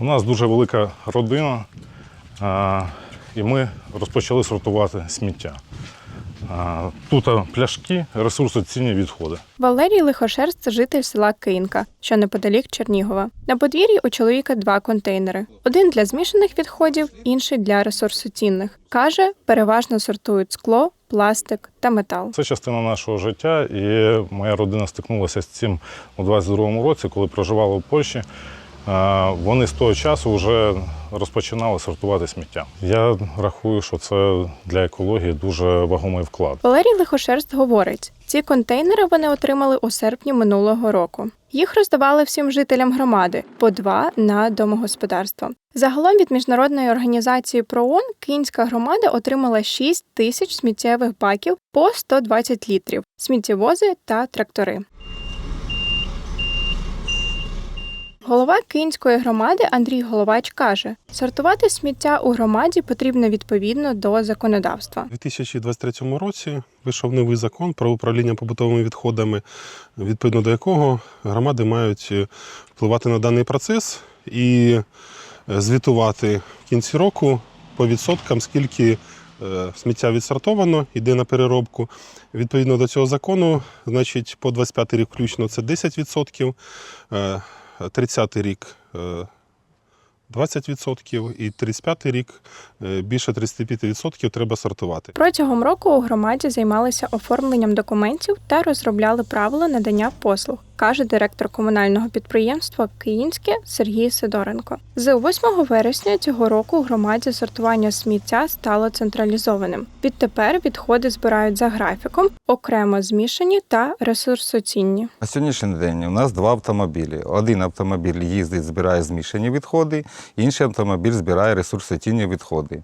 У нас дуже велика родина, і ми розпочали сортувати сміття. Тут пляшки, ресурсоцінні відходи. Валерій Лихошерст – житель села Кинька, що неподалік Чернігова. На подвір'ї у чоловіка два контейнери: один для змішаних відходів, інший для ресурсоцінних. Каже, переважно сортують скло, пластик та метал. Це частина нашого життя, і моя родина стикнулася з цим у 22-му році, коли проживала у Польщі. Вони з того часу вже розпочинали сортувати сміття. Я рахую, що це для екології дуже вагомий вклад. Валерій Лихошерст говорить, ці контейнери вони отримали у серпні минулого року. Їх роздавали всім жителям громади по два на домогосподарство. Загалом від міжнародної організації ПРООН Київська громада отримала 6 тисяч сміттєвих баків по 120 літрів, сміттєвози та трактори. Голова Київської громади Андрій Головач каже: сортувати сміття у громаді потрібно відповідно до законодавства. У 2023 році вийшов новий закон про управління побутовими відходами, відповідно до якого громади мають е, впливати на даний процес і е, звітувати в кінці року по відсоткам, скільки е, сміття відсортовано, йде на переробку. Відповідно до цього закону, значить, по 25 рік включно це 10%, е, 30 рік е, 20% і 35 рік е, більше 35% треба сортувати. Протягом року у громаді займалися оформленням документів та розробляли правила надання послуг, каже директор комунального підприємства Київське Сергій Сидоренко. З 8 вересня цього року у громаді сортування сміття стало централізованим. Відтепер відходи збирають за графіком, окремо змішані та ресурсоцінні. На сьогоднішній день у нас два автомобілі. Один автомобіль їздить, збирає змішані відходи, інший автомобіль збирає ресурсоцінні відходи.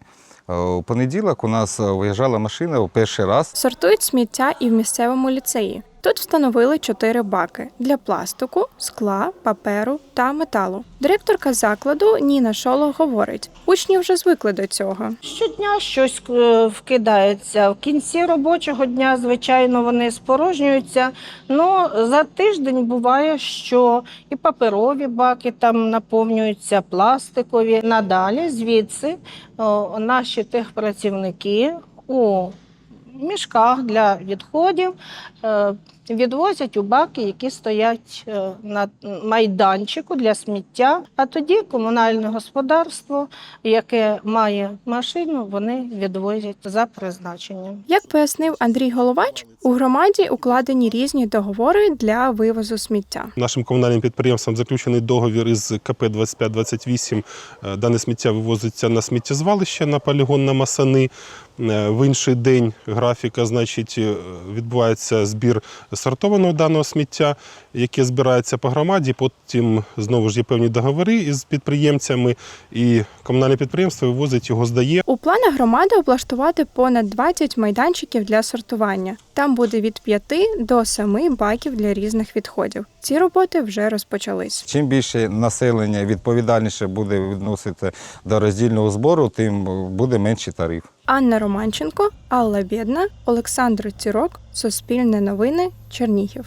Е, У понеділок у нас е, виїжджала машина у перший раз. Сортують сміття і в місцевому ліцеї. Тут встановили чотири баки для пластику, скла, паперу та металу. Директорка закладу Ніна Шоло говорить: учні вже звикли до цього. Щодня щось е, вкидається. В кінці робочого дня, звичайно, вони спорожнюються. Ну за тиждень буває, що і паперові баки там наповнюються, пластикові. Надалі звідси о, наші техпрацівники у мішках для відходів е, відвозять у баки, які стоять е, на майданчику для сміття. А тоді комунальне господарство, яке має машину, вони відвозять за призначеннем. Як пояснив Андрій Головач, у громаді укладені різні договори для вивозу сміття. Нашим комунальним підприємством заключений договір із КП 2528. Е, Дане сміття вивозиться на сміттєзвалище на полігон на Масани. В інший день графіка, значить, е, відбувається збір сортованого даного сміття, яке збирається по громаді. Потім знову ж є певні договори із підприємцями, і комунальне підприємство вивозить його, здає. У планах громади облаштувати понад 20 майданчиків для сортування. Там буде від 5 до 7 баків для різних відходів. Ці роботи вже розпочались. Чим більше населення відповідальніше буде відносити до роздільного збору, тим буде менший тариф. Анна Романченко, Алла Бєдна, Олександр Цірок, Суспільне новини, Чернігів.